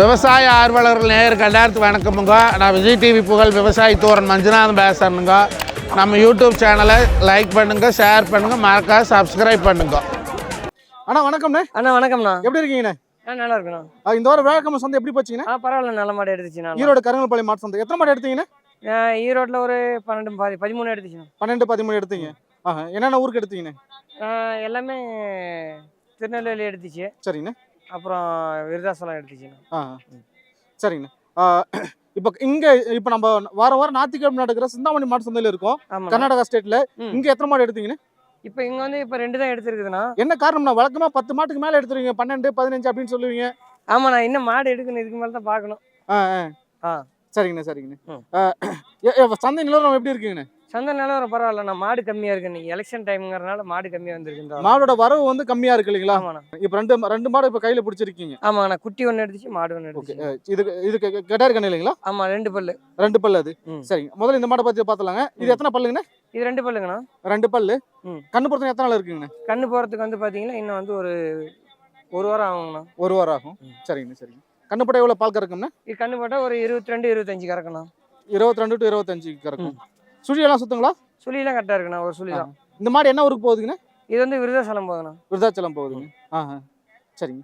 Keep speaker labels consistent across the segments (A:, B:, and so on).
A: விவசாய ஆர்வலர்கள் நேயருக்கு எல்லாத்துக்கும் வணக்கமுங்க. நான் விஜய் டிவி புகழ் விவசாயி தோரன் மஞ்சுநாதன் பேசுறேனுங்க. நம்ம யூடியூப் சேனலை லைக் பண்ணுங்க ஷேர் பண்ணுங்க மறக்காம சப்ஸ்கிரைப் பண்ணுங்க.
B: அண்ணா வணக்கம்ண்ணே.
C: அண்ணா வணக்கம்ண்ணா.
B: எப்படி இருக்கீங்கண்ணே?
C: நல்லா இருக்குண்ணா
B: ஆ, இந்த வாரம் வேலைக்கிழமை சந்தை எப்படி போச்சுங்கண்ணே?
C: பரவாயில்ல நல்ல மாடு எடுத்துச்சுண்ணா
B: ஈரோடு கருங்கல்பாளையம் மாட்டு சந்தை. எத்தனை மாடு எடுத்தீங்கண்ணே?
C: ஈரோட்டில் ஒரு பன்னெண்டு பாதி பதிமூணு எடுத்துச்சுண்ணா.
B: பன்னெண்டு பதிமூணு எடுத்தீங்க. ஆஹா என்னென்ன ஊருக்கு எடுத்தீங்கண்ணே?
C: எல்லாமே திருநெல்வேலி எடுத்துச்சு.
B: சரிங்கண்ணே
C: அப்புறம் விருதாசலம் எடுத்துச்சுண்ணா
B: ஆ சரிங்கண்ணே. இப்போ இங்க இப்போ நம்ம வாரம் வாரம் ஞாயிற்றுக்கிழமை நடக்கிற சிந்தாமணி மாட்டு சந்தையில இருக்கோம். கர்நாடகா ஸ்டேட்ல. இங்க எத்தனை மாடு எடுத்தீங்கண்ணே?
C: இப்போ இங்கே வந்து இப்போ ரெண்டு தான் எடுத்துருக்குதுண்ணா.
B: என்ன காரணம்னா வழக்கமா பத்து மாட்டுக்கு மேல எடுத்துருவீங்க. பன்னெண்டு பதினஞ்சு அப்படின்னு சொல்லுவீங்க.
C: ஆமாண்ணா இன்னும் மாடு எடுக்கணும். இதுக்கு மேலே தான் பார்க்கணும்.
B: ஆ. சரிங்கண்ணே சரிங்கண்ணே. சந்தை நிலவரம் எப்படி இருக்குங்கண்ணே?
C: சந்தை நிலவரம் பரவாயில்லண்ணா மாடு கம்மியாக இருக்கு. இன்னைக்கு எலெக்ஷன் டைம்ங்கிறனால மாடு கம்மியாக வந்திருக்கு
B: மாடோட வரவு வந்து கம்மியா இருக்கு இல்லைங்களா?
C: ஆமாண்ணா.
B: இப்போ ரெண்டு ரெண்டு மாடு இப்போ கையில பிடிச்சிருக்கீங்க.
C: ஆமாண்ணா. குட்டி ஒன்று எடுத்துச்சு மாடு ஒன்று
B: ஓகே.
C: எடுத்துச்சு.
B: இது இது கெட்டார் கண்ணு இல்லைங்களா?
C: ஆமாம் ரெண்டு பல்லு.
B: ரெண்டு பல்லு அது. சரிங்க முதல்ல இந்த மாடை பத்தி பார்த்தலாங்க இது. எத்தனை பல்லுங்கண்ணே?
C: இது ரெண்டு பல்லுங்கண்ணா.
B: ரெண்டு பல்லு. கண்ணு பொறுத்தவரை எத்தனை நாள் இருக்குங்கண்ணே?
C: கண்ணு போகிறதுக்கு வந்து பார்த்தீங்கன்னா இன்னும் வந்து ஒரு ஒரு வாரம் ஆகுங்கண்ணா.
B: ஒரு வாரம் ஆகும்.
C: ம்.
B: சரிங்கண்ணே சரிங்க கண்ணு போட்ட எவ்வளோ பால் கறக்கும்ண்ணே?
C: இது கண்ணு போட்டால் ஒரு இருபத்தி ரெண்டு இருபத்தஞ்சு கறக்கணும்
B: இருபத்தி ரெண்டு டு இருபத்தஞ்சு கறக்கும். சுழி எல்லாம் சுத்துங்களா?
C: சுழியெல்லாம் கரெக்டாக இருக்குண்ணா ஒரு சுழி தான்.
B: இந்த மாடு என்ன ஊருக்கு போகுதுங்கண்ணே?
C: இது வந்து விருதாசலம் போகுதுண்ணா.
B: விருதாச்சலம் போகுதுங்க. ஆஹா சரிங்க.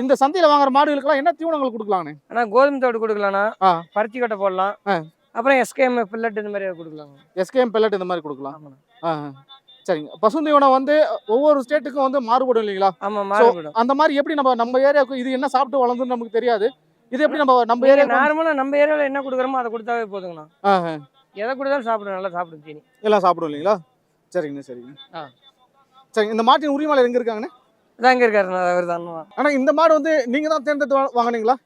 B: இந்த சந்தையில் வாங்குற மாடுகளுக்கெல்லாம் என்ன தீவனங்கள் கொடுக்கலாங்கண்ணே?
C: ஆனால் கோதுமை தோடு கொடுக்கலாண்ணா.
B: ஆ.
C: பருத்தி கொட்டை போடலாம்.
B: ஆ.
C: அப்புறம் எஸ்கேஎம் பில்லட் இந்த மாதிரி கொடுக்கலாங்க.
B: எஸ்கேஎம் பெல்லட் இந்த மாதிரி கொடுக்கலாம். சரிங்க. பசுந்தீவனம் வந்து ஒவ்வொரு ஸ்டேட்டுக்கும் வந்து மாறுபடும் இல்லைங்களா? So,
C: மாறுபடும்.
B: அந்த மாதிரி எப்படி நம்ம நம்ம ஏரியாவுக்கு இது என்ன சாப்பிட்டு வளர்ந்துன்னு நமக்கு தெரியாது. இது எப்படி நம்ம நம்ம ஏரியாவுக்கு
C: நார்மலாக நம்ம ஏரியாவில் என்ன கொடுக்குறோமோ அதை கொடுத்தாவே போதுங்கண்ணா. எதை கொடுத்தாலும் சாப்பிடும் நல்லா சாப்பிடும் தீனி
B: எல்லாம் சாப்பிடும் இல்லைங்களா சரிங்கண்ணே. சரிங்க
C: ஆ.
B: சரிங்க இந்த மாட்டின் உரிமையாளர் எங்க இருக்காங்கண்ணே?
C: இதான் இங்கே இருக்காருண்ணா அவர் தான்
B: ஆனா இந்த மாடு வந்து நீங்க தான் தேர்ந்தெடுத்து வா- வாங்குனீங்களா?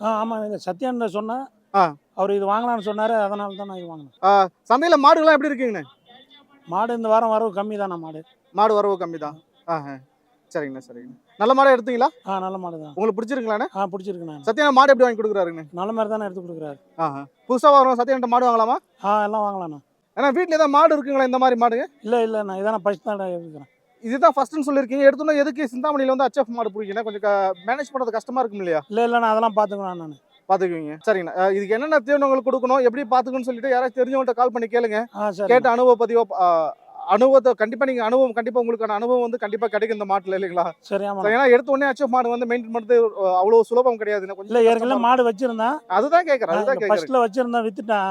D: ஆ ஆமாம் இது சத்யான் சொன்னேன்.
B: ஆ.
D: அவர் இது வாங்கலாம்னு சொன்னார் அதனால தான் நான் இது வாங்கினேன்.
B: ஆ, சந்தையில மாடுகள்லாம் எப்படி இருக்குங்கண்ணே?
D: மாடு இந்த வாரம் வரவு கம்மி தானே மாடு.
B: மாடு வரவு கம்மி தான் ஆஹா சரிங்கண்ணே சரிங்கண்ணே. நல்ல மாடை எடுத்தீங்களா?
D: ஆ நல்ல மாடு தான்.
B: உங்களுக்கு பிடிச்சிருக்கலாண்ணே?
D: ஆ பிடிச்சிருக்கு நான்.
B: சத்யான மாடு எப்படி வாங்கி கொடுக்குறாருங்கண்ணே?
D: நல்ல மாதிரி தானே எடுத்து கொடுக்குறாரு.
B: ஆஹா. புதுசா வரும் சத்யான்ட்ட மாடு வாங்கலாமா?
D: ஆ எல்லாம் வாங்கலாண்ணா.
B: ஏன்னா வீட்ல ஏதாவது மாடு இருக்குங்களா இந்த மாதிரி மாடுங்க
D: இல்லை இல்லை நான் இதான் ஃபஸ்ட் தான் எடுக்கிறேன்.
B: இதுதான் ஃபர்ஸ்ட்னு சொல்லியிருக்கீங்க. எடுத்தோன்னா எதுக்கு சிந்தாமணியில வந்து அச்எஃப் மாடு பிடிக்கணும் கொஞ்சம் மேனேஜ் பண்றது கஷ்டமா இருக்கும் இல்லையா?
D: இல்லை இல்லை நான் அதெல்லாம் பார்த்துக்கலாம் நான்.
B: பாத்துக்குவீங்க. சரிங்கண்ணா. இதுக்கு என்னென்ன தீவனங்கள் கொடுக்கணும்? எப்படி பாத்துக்கணும்னு சொல்லிட்டு யாராச்சும் தெரிஞ்சவங்கள்ட்ட கால் பண்ணி கேளுங்க.
D: ஆ
B: கேட்ட அனுபவ பதிவோ அனுபவத்தை கண்டிப்பா நீங்க அனுபவம் கண்டிப்பா உங்களுக்கான அனுபவம் வந்து கண்டிப்பா கிடைக்கும் இந்த மாட்டுல இல்லைங்களா?
D: சரி ஆமாம்
B: ஏன்னா எடுத்த உடனே அச்சப் மாடு வந்து மெயின்டைன் பண்றது அஹ், அவ்வளவு சுலபம் கிடையாது.
D: இல்லை
B: கொஞ்சம்
D: ஏற்கனவே மாடு வச்சிருந்தேன்.
B: அதுதான் கேக்குறேன் அதுதான்
D: வச்சிருந்தேன் வித்துட்டேன்.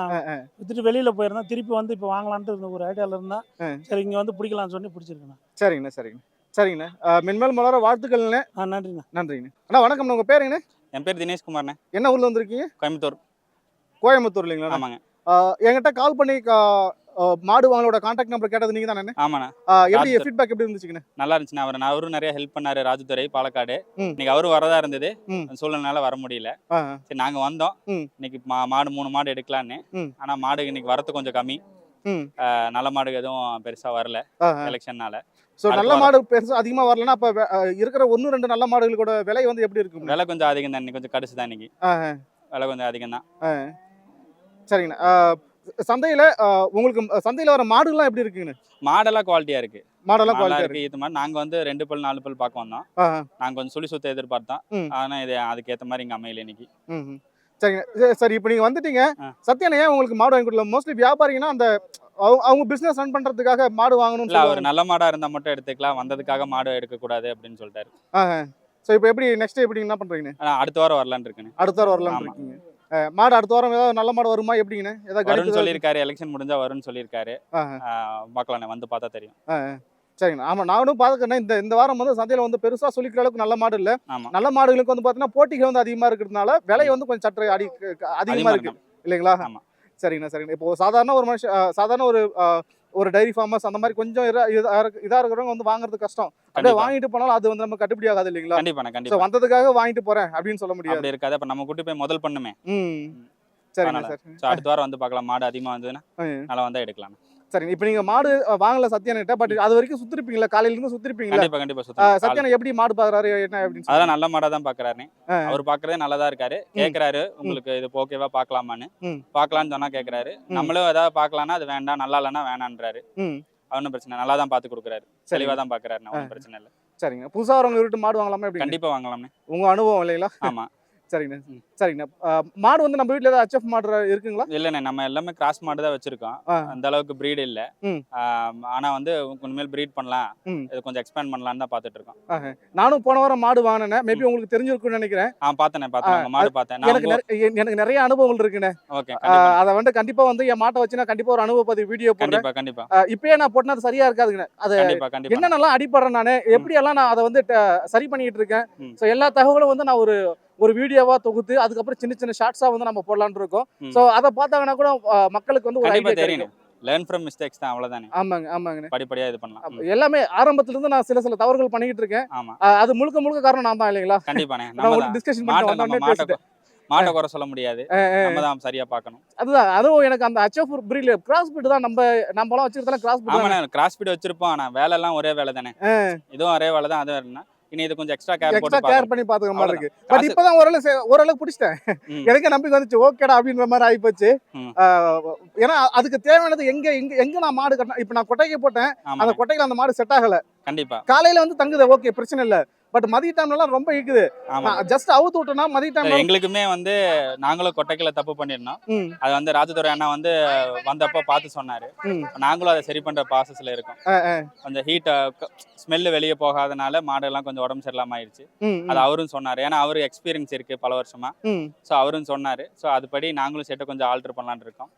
D: வித்துட்டு வெளியில போயிருந்தேன் திருப்பி வந்து இப்போ வாங்கலான்ட்டு இருந்த ஒரு ஐடியால இருந்தேன். சரி இங்க வந்து பிடிக்கலாம்னு சொல்லி பிடிச்சிருக்கேன்.
B: சரிங்கண்ணா சரிங்கண்ணா. சரிங்கண்ணா. மென்மேல் மலர வாழ்த்துக்கள்ண்ணே.
D: ஆ நன்றிண்ணா.
B: நன்றிங்கண்ணா. அண்ணா வணக்கம் உங்க பேருங்கண்ணே
E: என் பேர் தினேஷ்குமார்ண்ணே.
B: என்ன ஊர்ல வந்திருக்கீங்க?
E: கோயம்புத்தூர்.
B: கோயம்புத்தூர் இல்லைங்களா?
E: ஆமாங்க.
B: என்கிட்ட கால் பண்ணி மாடு வாங்களோட கான்டாக்ட் நம்பர் கேட்டது நீங்க தானே?
E: ஆமாண்ணா.
B: எப்படி ஃபீட்பேக் எப்படி இருந்துச்சுங்கண்ணே?
E: நல்லா இருந்துச்சுண்ணா. அவர் அவரும் நிறைய ஹெல்ப் பண்ணாரு ராஜதுரை பாலக்காடு. இன்னைக்கு அவரும் வரதா இருந்தது. சூழ்நிலையால வர முடியல. சரி நாங்க வந்தோம். இன்னைக்கு மாடு மூணு மாடு எடுக்கலான்னு. ஆனா மாடு இன்னைக்கு வரத்து கொஞ்சம் கம்மி. நல்ல மாடு எதுவும் பெருசா வரல. எலெக்ஷன்னால
B: ஸோ
E: அடுத்த
B: நல்ல. மாடு பெருசா அதிகமா வரலன்னா அப்ப இருக்கிற ஒன்னு ரெண்டு நல்ல மாடுகளோட விலை வந்து எப்படி இருக்கும்
E: விலை கொஞ்சம் அதிகம் தான் இன்னைக்கு கொஞ்சம் கடுசு தான் இன்னைக்கு. விலை கொஞ்சம் அதிகம் தான்
B: சரிங்கண்ணா. சந்தையில உங்களுக்கு சந்தையில வர மாடுகள்லாம் எப்படி இருக்குங்கண்ணே?
E: மாடெல்லாம் குவாலிட்டியா இருக்கு.
B: மாடெல்லாம்
E: நல்லா
B: குவாலிட்டி
E: இருக்கு. இது மாதிரி நாங்க வந்து ரெண்டு பல் நாலு பல் பார்க்க வந்தோம்.
B: இருக்கு
E: நாங்க கொஞ்சம் சுழி சுத்த எதிர்பார்த்தோம்.
B: ம்.
E: ஆனா இது அதுக்கு ஏத்த மாதிரி இங்க அமையல இன்னைக்கு.
B: சரிங்க. சரி, சரி இப்போ நீங்க வந்துட்டீங்க. சத்யானா ஏன் உங்களுக்கு மாடு வாங்கி கொடுக்கல. மோஸ்ட்லி வியாபாரிங்கன்னா அந்த அவங்க அவங்க பிசினஸ் ரன் பண்றதுக்காக மாடு வாங்கணும்னு
E: இல்ல அவர் நல்ல மாடா இருந்தா மட்டும் எடுத்துக்கலாம். வந்ததுக்காக மாடு எடுக்க கூடாது அப்படின்னு சொல்லிட்டாரு.
B: ஸோ இப்போ எப்படி நெக்ஸ்ட் எப்படி என்ன பண்றீங்க
E: அடுத்த வாரம் வரலான்னு இருக்குன்னு
B: அடுத்த வாரம் வரலாம்னு
E: ஆமா.
B: இருக்கீங்க. மாடு அடுத்த வாரம் ஏதாவது நல்ல மாடு வருமா? எப்படிங்கண்ணே? ஏதாவது
E: வரும்னு சொல்லியிருக்காரு. எலெக்ஷன் முடிஞ்சா வரும்னு சொல்லியிருக்காரு. பார்க்கலாண்ணே. வந்து பார்த்தா தெரியும்.
B: சரிங்கண்ணா. ஆமா நானும் பார்த்துக்கிறேன் இந்த இந்த வாரம் வந்து சந்தையில வந்து பெருசா சொல்லிக்கிற அளவுக்கு நல்ல மாடு இல்ல. நல்ல மாடுகளுக்கு வந்து பாத்தீங்கன்னா போட்டிகள் வந்து அதிகமா இருக்கிறதுனால விலை வந்து கொஞ்சம் சற்று அடி அதிகமா
E: அதிகமா
B: இருக்கு.
E: இருக்கு.
B: இல்லைங்களா?
E: ஆமா.
B: சரிங்கண்ணா சரிங்கண்ணா. இப்போ சாதாரண ஒரு மனுஷன் சாதாரண ஒரு ஒரு டைரி ஃபார்மர்ஸ் அந்த மாதிரி கொஞ்சம் இதா இதா இருக்கு- இதா இருக்கிறவங்க வந்து வாங்குறது கஷ்டம். அப்படியே
E: கண்டிப்பா.
B: வாங்கிட்டு போனாலும் அது வந்து நம்ம கட்டுப்படி ஆகாது இல்லைங்களா?
E: கண்டிப்பாண்ணே
B: ஸோ
E: கண்டிப்பா.
B: வந்ததுக்காக வாங்கிட்டு போறேன் அப்படின்னு சொல்ல முடியாது.
E: இருக்காது. அப்ப நம்ம கூட்டி போய் முதல் பண்ணுமே.
B: ம்.
E: அதனால.
B: சார்.
E: அடுத்த வாரம் வந்து பார்க்கலாம். மாடு அதிகமா வந்ததுன்னா. நல்லா வந்தா எடுக்கலாம்
B: சரிங்க. இப்போ நீங்க மாடு வாங்கல சத்யானிட்ட பட் அது வரைக்கும் சுத்திருப்பீங்களா காலையில இருந்து சுத்திருப்பீங்களா
E: கண்டிப்பா கண்டிப்பா
B: அஹ்,
E: சுத்தம்
B: சத்யானா எப்படி மாடு பாக்குறாரு என்ன அப்படின்னு
E: அதெல்லாம் நல்ல மாடா தான் பாக்குறாரு.
B: ஆ.
E: அவர் பாக்குறதே நல்லதா இருக்காரு. கேக்குறாரு உங்களுக்கு இது ஓகேவா பார்க்கலாமான்னு
B: ம்.
E: பார்க்கலாம்னு சொன்னா கேக்குறாரு. நம்மளும் ஏதாவது பார்க்கலாம்னா அது வேண்டாம் நல்லா இல்லைன்னா வேணான்றாரு.
B: ம்.
E: ஒன்றும் பிரச்சனை நல்லா தான் பார்த்து கொடுக்குறாரு.
B: சரி
E: தெளிவா தான் பாக்குறாரு ஒன்றும் பிரச்சனை இல்லை.
B: சரிங்க. புதுசா வரவங்க விட்டு மாடு வாங்கலாமா எப்படி?
E: கண்டிப்பா வாங்கலாம்னே.
B: உங்க அனுபவம் இல்லைங்களா?
E: ஆமா.
B: சரிங்கண்ணா. சரிங்கண்ணா. மாடு வந்து நம்ம வீட்ல ஏதாவது ஹெச்எஃப் மாடு இருக்குங்களா?
E: இல்லண்ணே நம்ம எல்லாமே கிராஸ் மாடு தான் வச்சிருக்கோம். அந்த அளவுக்கு breed இல்ல.
B: ம்.
E: ஆம், ஆனா வந்து இனிமேல் ப்ரீட் பண்ணலாம். இது கொஞ்சம் எக்ஸ்பேண்ட் பண்ணலாம்னு தான் பாத்துட்டு இருக்கோம்.
B: நானும் போன வாரம் மாடு வாங்கினேன் மேபி உங்களுக்கு தெரிஞ்சிருக்கும்னு நினைக்கிறேன்.
E: ஆ பார்த்தேனே பார்த்தேன் மாடு பார்த்தேன்.
B: எனக்கு எனக்கு நிறைய அனுபவங்கள் இருக்குண்ணே.
E: ஓகே
B: அதை வந்து கண்டிப்பா வந்து என் மாட்டை வச்சு நான் கண்டிப்பா ஒரு அனுபவ பதிவு வீடியோ
E: கண்டிப்பா கண்டிப்பா.
B: இப்பயே நான் போட்டேன் அது சரியா இருக்காதுங்கண்ணே. அது என்னென்னலாம் அடிப்படுறேன் நானு எப்படி எல்லாம் நான் அதை வந்து சரி பண்ணிட்டு இருக்கேன். ஸோ எல்லா தகவலும் வந்து நான் ஒரு ஒரு வீடியோவா தொகுத்து அதுக்கப்புறம் சின்ன சின்ன ஷார்ட்ஸா வந்து நம்ம போடலாம்னு இருக்கோம். ஸோ அதை பார்த்தாங்கன்னா கூட மக்களுக்கு வந்து ஒரு ஐடியா
E: தெரியும். லேர்ன் ஃப்ரம் மிஸ்டேக்ஸ் தான் அவ்வளவுதானே.
B: ஆமாங்க ஆமாங்கண்ணே.
E: படிப்படியா இது பண்ணலாம்.
B: எல்லாமே ஆரம்பத்துல இருந்து நான் சில சில தவறுகள் பண்ணிக்கிட்டு இருக்கேன்.
E: ஆமா.
B: அது முழுக்க முழுக்க காரணம் நான் தான் இல்லைங்களா?
E: கண்டிப்பாண்ணே. நம்ம
B: டிஸ்கஷன் பண்ணிட்டு வந்தோடனே
E: மாட்டை குறை சொல்ல முடியாது. நம்ம தான் சரியா பார்க்கணும்.
B: அதுதான். அதுவும் எனக்கு அந்த அச்சோஃப் பிரீல் கிராஸ் பீட் தான் நம்ம நம்மளாம் வச்சிருந்தாலும் கிராஸ் பீட்
E: ஆமாண்ணே கிராஸ் ஸ்பீட் வச்சிருப்போம். ஆனா வேலை எல்லாம் ஒரே வேலை தானே இதுவும் ஒரே வேலை தான் அதுவும் இருந்தா இனி இது கொஞ்சம் எக்ஸ்ட்ரா கேர்
B: எக்ஸ்ட்ரா கேர். பண்ணி பாத்துக்கிற மாதிரி இருக்கு. பட் இப்பதான் ஓரளவு ஓரளவுக்கு பிடிச்சிட்டேன். எனக்கே நம்பிக்கை வந்துச்சு. ஓகேடா அப்படின்ற மாதிரி
E: ம்.
B: ஆஹ் ஏன்னா அதுக்கு தேவையானது எங்க எங்க எங்க நான் மாடு கட்டினேன் இப்போ நான் கொட்டைக்கு போட்டேன். அந்த கொட்டையில அந்த மாடு செட் ஆகல.
E: கண்டிப்பா.
B: காலையில வந்து தங்குது. ஓகே பிரச்சனை இல்ல. பட் மதிய டைம்ல ரொம்ப இருக்குது
E: ஆமா
B: ஜஸ்ட் அவுத்து விட்டோம்னா மதிய டைம்ல
E: எங்களுக்குமே வந்து நாங்களும் கொட்டைக்கல தப்பு பண்ணிருந்தோம். அது வந்து ராஜதுரை அண்ணா வந்து வந்தப்போ பார்த்து சொன்னாரு. நாங்களும் அதை சரி பண்ற ப்ராசஸ்ல இருக்கோம். கொஞ்சம் ஹீட் ஸ்மெல்லு வெளியே போகாதனால மாடெல்லாம் கொஞ்சம் உடம்பு சரியில்லாம ஆயிடுச்சு. அது அவரும் சொன்னாரு. ஏன்னா அவரு எக்ஸ்பீரியன்ஸ் இருக்கு பல வருஷமா. சோ அவரும் சொன்னாரு. சோ அதுபடி நாங்களும் செட்டை கொஞ்சம் ஆல்டர் பண்ணலாம்னு இருக்கோம்.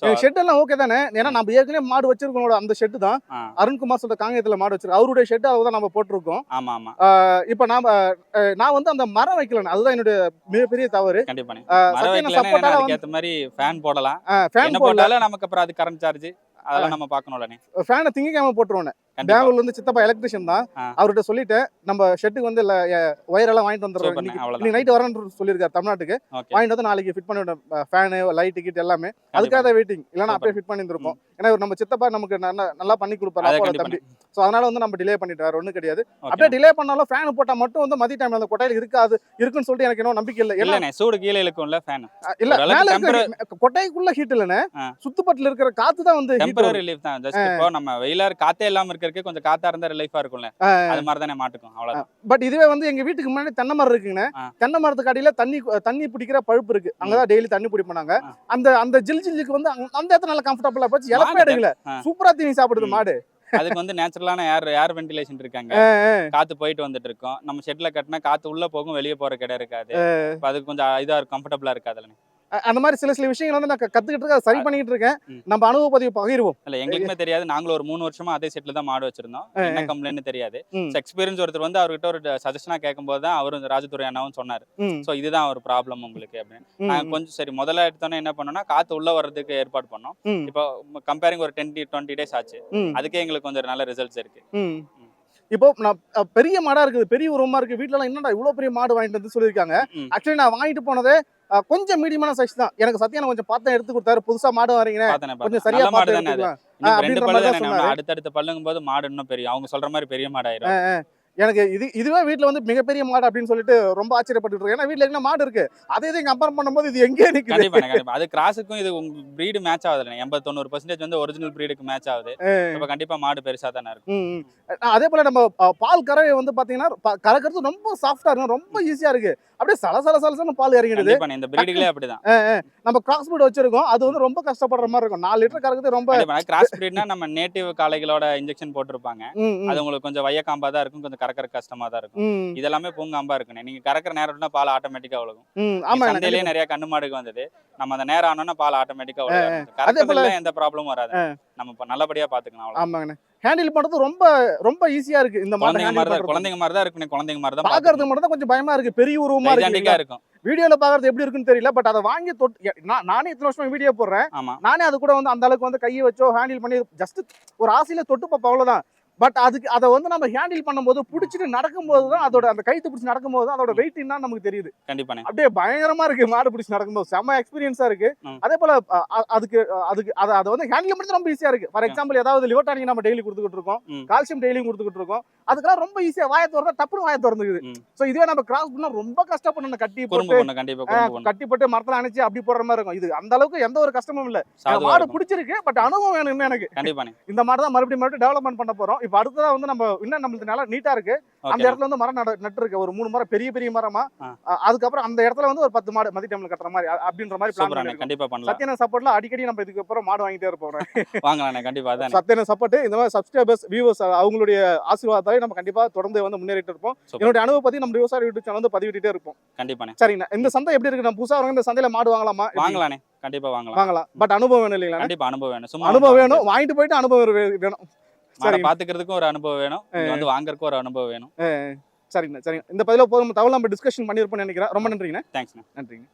E: So,
B: ஷெட் எல்லாம் ஓகே தானே? ஏன்னா நம்ம ஏற்கனவே மாடு வச்சிருக்கோம் அந்த ஷெட் தான். அருண்குமார் சொல்ற காங்கேயத்துல மாடு வச்சிருக்கோம் அவருடைய ஷெட் அதை தான் நம்ம போட்டிருக்கோம்.
E: ஆமா ஆமா.
B: இப்போ நாம நான் வந்து அந்த மரம் வைக்கல அதுதான் என்னுடைய மிகப்பெரிய தவறு.
E: கண்டிப்பா வைக்கலன்னா ஏத்த மாதிரி ஃபேன் போடலாம்.
B: ஃபேன்
E: போட்டாலும் நமக்கு அப்புறம் அது கரண்ட் சார்ஜ் அதெல்லாம் நம்ம பார்க்கணும்லனே
B: ஃபேனை திங்கக்காம
E: கண்டிப்பா
B: பெங்களூர்ல இருந்து சித்தப்பா எலக்ட்ரிஷியன் தான். அவர்கிட்ட சொல்லிட்டேன் நம்ம ஷெட்டுக்கு வந்து இல்ல ஒயர் எல்லாம் வாங்கிட்டு வந்துடுறோம். இன்னைக்கு நைட் வரேன்னு சொல்லியிருக்காரு தமிழ்நாட்டுக்கு. வாங்கிட்டு வந்து நாளைக்கு ஃபிட் பண்ணி ஃபேனு லைட் டிக்கெட் எல்லாமே. அதுக்காக தான் வெயிட்டிங் இல்லைன்னா அப்படியே ஃபிட் பண்ணி இருந்திருப்போம் ஏன்னா நம்ம சித்தப்பா நமக்கு நல்லா பண்ணி கொடுப்பாரு. தம்பி. ஸோ அதனால வந்து நம்ம டிலே பண்ணிட்டு வேற ஒன்றும் கிடையாது. அப்படியே டிலே பண்ணாலும் ஃபேன் போட்டா மட்டும் வந்து மதிய டைம்ல அந்த கொட்டையில இருக்காது. இருக்குன்னு சொல்லிட்டு எனக்கு இன்னும் நம்பிக்கை இல்லை.
E: இல்லண்ணே சூடு கீழே இழுக்கும்ல ஃபேன்
B: இல்ல மேல கொட்டைக்குள்ள ஹீட் இல்லைண்ணே.
E: ஆ.
B: சுத்துப்பட்டுல இருக்கிற காத்து தான் வந்து.
E: ரிலீஃப் தான். ஜஸ்ட் இப்போ நம்ம வெயிலா இருக்கு, காத்தே இல்லாம இருக்கிறதுக்கு கொஞ்சம் காத்தா இருந்தா ரிலீஃபா இருக்கும்ல. அது மாதிரி தானே மாட்டுக்கும் அவ்வளவுதான்.
B: பட் இதுவே வந்து எங்க வீட்டுக்கு முன்னாடி தென்னை மரம் இருக்குங்கண்ணே
E: ஆ.
B: தென்னை மரத்துக்கு அடியில தண்ணி தண்ணி பிடிக்கிற பழுப்பு இருக்கு. அங்கதான் டெய்லி தண்ணி பிடிப்பாங்க. அந்த அந்த ஜில் ஜில்லுக்கு வந்து அந்த இடத்துல நல்லா கம்ஃபர்டபுளா போச்சு. இழப்பே
E: மாடு.
B: எடுக்கல. சூப்பரா தீனி சாப்பிடுது. மாடு.
E: அதுக்கு வந்து நேச்சுரலான ஏர் ஏர் வென்டிலேஷன் இருக்காங்க. காத்து போயிட்டு வந்துட்டு இருக்கோம். நம்ம ஷெட்ல கட்டினா காத்து உள்ள போகும் வெளியே போற கிடம் இருக்காது. அதுக்கு கொஞ்சம் இதா கம்ஃபர்டபுளா இருக்காதுல
B: அ- அந்த மாதிரி சில சில விஷயங்கள் வந்து நான் கத்துக்கிட்டு இருக்கேன் சரி பண்ணிட்டு இருக்கேன். நம்ம அனுபவ பதிவு பகிர்வோம்.
E: இல்ல எங்களுக்குமே தெரியாது. நாங்களும் ஒரு மூணு வருஷமா அதே செட்ல தான் மாடு வச்சிருந்தோம். என்ன கம்ப்ளைண்ட் தெரியாது. எக்ஸ்பீரியன்ஸ் ஒருத்தர் வந்து அவர்கிட்ட ஒரு சஜஷனா கேட்கும்போது தான் அவரும் ராஜதுரை அண்ணாவும் சொன்னாரு. சோ இதுதான் ஒரு ப்ராப்ளம் உங்களுக்கு அப்படின்னு. நாங்க கொஞ்சம் சரி முதல்ல எடுத்தோன்னே என்ன பண்ணோம்னா காத்து உள்ள வர்றதுக்கு ஏற்பாடு பண்ணோம். இப்போ கம்பேரிங் ஒரு டென் டுவெண்ட்டி டேஸ் ஆச்சு. அதுக்கே எங்களுக்கு கொஞ்சம் நல்ல ரிசல்ட்ஸ் இருக்கு.
B: இப்போ நான் பெரிய மாடா இருக்குது. பெரிய உருவமா இருக்கு. வீட்ல எல்லாம் என்னடா இவ்வளவு பெரிய மாடு வாங்கிட்டு வந்து சொல்லியிருக்காங்க. ஆக்சுவலி நான் வாங்கிட்டு போனதே கொஞ்சம் மீடியமான சைஸ் தான். எனக்கு சத்தியம் கொஞ்சம் பார்த்தா எடுத்து கொடுத்தாரு. புதுசா மாடு வரீங்க
E: பார்த்தேனே
B: கொஞ்சம் சரியா சொன்னாரு.
E: அடுத்தடுத்த பல்லுங்கும் போது மாடு இன்னும் பெரிய அவங்க சொல்ற மாதிரி பெரிய மாடாயிரும்.
B: எனக்கு இது இதுவே வீட்ல வந்து மிகப்பெரிய மாடு அப்படின்னு சொல்லிட்டு ரொம்ப ஆச்சரியப்பட்டு இருக்கேன். ஏன்னா வீட்ல என்ன மாடு இருக்கு? அதே இதை கம்பேர் பண்ணும்போது இது எங்கே
E: கண்டிப்பா அது கிராஸுக்கும் இது உங்க பிரீடு மேட்ச் ஆகுதுல எண்பது தொண்ணூறு பர்சன்டேஜ் வந்து ஒரிஜினல் பிரீடுக்கு மேட்ச் ஆகுது. இப்ப கண்டிப்பா மாடு பெருசா தானே இருக்கும்.
B: அதே போல நம்ம பால் கறவை வந்து பாத்தீங்கன்னா ப- கறக்கிறது ரொம்ப சாஃப்டா இருக்கும். ரொம்ப ஈஸியா இருக்கு. அப்படியே சல சல சலசலன்னு பால் இறங்கிடுது.
E: இந்த பிரீடுகளே அப்படிதான்.
B: நம்ம கிராஸ் பீட் வச்சிருக்கோம். அது வந்து ரொம்ப கஷ்டப்படுற மாதிரி இருக்கும். நாலு லிட்டர் கறக்குறது ரொம்ப
E: கிராஸ் பிரீட்னா நம்ம நேட்டிவ் காளைகளோட இன்ஜெக்ஷன் போட்டிருப்பாங்க. அது உங்களுக்கு கொஞ்சம் வைய காம்பா தான் இருக்கும். கொஞ்சம் கறக்கற கஷ்டமா தான் இருக்கும். இதெல்லாமே பூங்காம்பா இருக்குண்ணே. நீங்க கறக்கிற நேரம்னா பால் ஆட்டோமேட்டிக்கா விழுகும்
B: ம்,
E: ஆமா சந்தையிலேயே நிறைய கண்ணு மாடுக்கு வந்தது. நம்ம அந்த நேரம் ஆனோம்னா பால் ஆட்டோமேட்டிக்கா கறக்கிறதுல எந்த ப்ராப்ளமும் வராது. நம்ம இப்ப நல்லபடியா பாத்துக்கலாம்
B: ஆமாங்கண்ணே. ஹேண்டில் பண்றது ரொம்ப ரொம்ப ஈஸியா இருக்கு. இந்த
E: குழந்தைங்க மாதிரி தான் குழந்தைங்க மாதிரி தான் இருக்கும் குழந்தைங்க மாதிரி தான்
B: பாக்குறது மட்டும் தான் கொஞ்சம் பயமா இருக்கு. பெரிய உருவமா இருக்கு.
E: இருக்கும்.
B: வீடியோல பாக்குறது எப்படி இருக்குன்னு தெரியல பட் அதை வாங்கி தொட்டு நான் இத்தனை வருஷமா வீடியோ போடுறேன். நானே அது கூட வந்து அந்த அளவுக்கு வந்து கையை வச்சோ ஹேண்டில் பண்ணி ஜஸ்ட் ஒரு ஆசையில தொட்டு பார்ப்போம் அவ்வளவுதான். பட் அதுக்கு அதை வந்து நம்ம ஹேண்டில் பண்ணும்போது பிடிச்சிட்டு நடக்கும்போது தான் அதோட அந்த கைத்து பிடிச்சி நடக்கும்போது தான் அதோட வெயிட் என்ன நமக்கு தெரியுது.
E: கண்டிப்பாண்ணே.
B: அப்படியே பயங்கரமா இருக்கு மாடு பிடிச்சி நடக்கும்போது. செம்ம எக்ஸ்பீரியன்ஸா இருக்கு. அதே போல அதுக்கு அதுக்கு அதை அதை வந்து ஹேண்டில் பண்ணி ரொம்ப ஈஸியா இருக்கு. ஃபார் எக்ஸாம்பிள் ஏதாவது லிவர் டானிக் நம்ம டெய்லி கொடுத்துக்கிட்டு இருக்கோம். கால்சியம் டெய்லியும் கொடுத்துக்கிட்டு இருக்கோம். அதுக்கெல்லாம் ரொம்ப ஈஸியா வாயை திறந்தா டப்புனு வாயை திறந்துக்குது. சோ இதுவே நம்ம கிராஸ் பண்ணா ரொம்ப கஷ்டப்படணும். கட்டி போட்டு கட்டி போட்டு மரத்துல அணைச்சு அப்படி போடுற மாதிரி இருக்கும். இது அந்த அளவுக்கு எந்த ஒரு கஷ்டமும் இல்ல. மாடு. பிடிச்சிருக்கு பட் அனுபவம் வேணும் எனக்கு. இந்த மாடு தான் மறுபடியும் மறுபடியும் டெவலப்மெண்ட் பண்ண போறோம். இப்போ அடுத்ததா வந்து நம்ம இன்னும் நம்மளுக்கு நல்லா நீட்டா இருக்கு. அந்த இடத்துல வந்து மரம் நட நட்டு இருக்கு. ஒரு மூணு மரம் பெரிய பெரிய மரமா அதுக்கப்புறம் அந்த இடத்துல வந்து ஒரு பத்து மாடு மதி டைம்ல கட்டுற மாதிரி அப்படின்ற மாதிரி பிளான்
E: கண்டிப்பா பண்ணலாம்.
B: சத்யன சப்போர்ட்ல அடிக்கடி நம்ம இதுக்கு அப்புறம் மாடு வாங்கிட்டே இருப்போம்.
E: வாங்கலாண்ணே. கண்டிப்பா அதானே.
B: சத்யன சப்போர்ட் இந்த மாதிரி சப்ஸ்கிரைபர்ஸ் வியூவர்ஸ் அவங்களுடைய ஆசீர்வாதத்தாலே நம்ம கண்டிப்பா தொடர்ந்து வந்து முன்னேறிட்டு இருப்போம். என்னுடைய அனுபவ பத்தி நம்ம விவசாய யூடியூப் சேனல் வந்து பதிவிட்டுட்டே இருப்போம்.
E: கண்டிப்பாண்ணே.
B: சரிங்கண்ணா. இந்த சந்தை எப்படி இருக்கு? நம்ம புதுசா வரவங்க இந்த சந்தையில மாடு வாங்கலாமா?
E: வாங்கலாண்ணே. கண்டிப்பா வாங்கலாம்.
B: வாங்கலாம். பட் அனுபவம் வேணும் இல்லைங்களா
E: கண்டிப்பா அனுபவம் வேணும். சும்மா
B: அனுபவம் வேணும். வாங்கிட்டு போயிட்டு அனுபவம் வேணும்.
E: மாடை பாத்துக்கிறதுக்கும் ஒரு அனுபவம் வேணும். வந்து வாங்குறதுக்கும் ஒரு அனுபவம் வேணும்.
B: சரிங்கண்ணா சரிங்க. இந்த பதில போதும். தகவல் நம்ம டிஸ்கஷன் பண்ணியிருப்போம்னு நினைக்கிறேன். ரொம்ப நன்றிங்கண்ணா.
E: தேங்க்ஸ்ண்ணே
B: நன்றிங்க.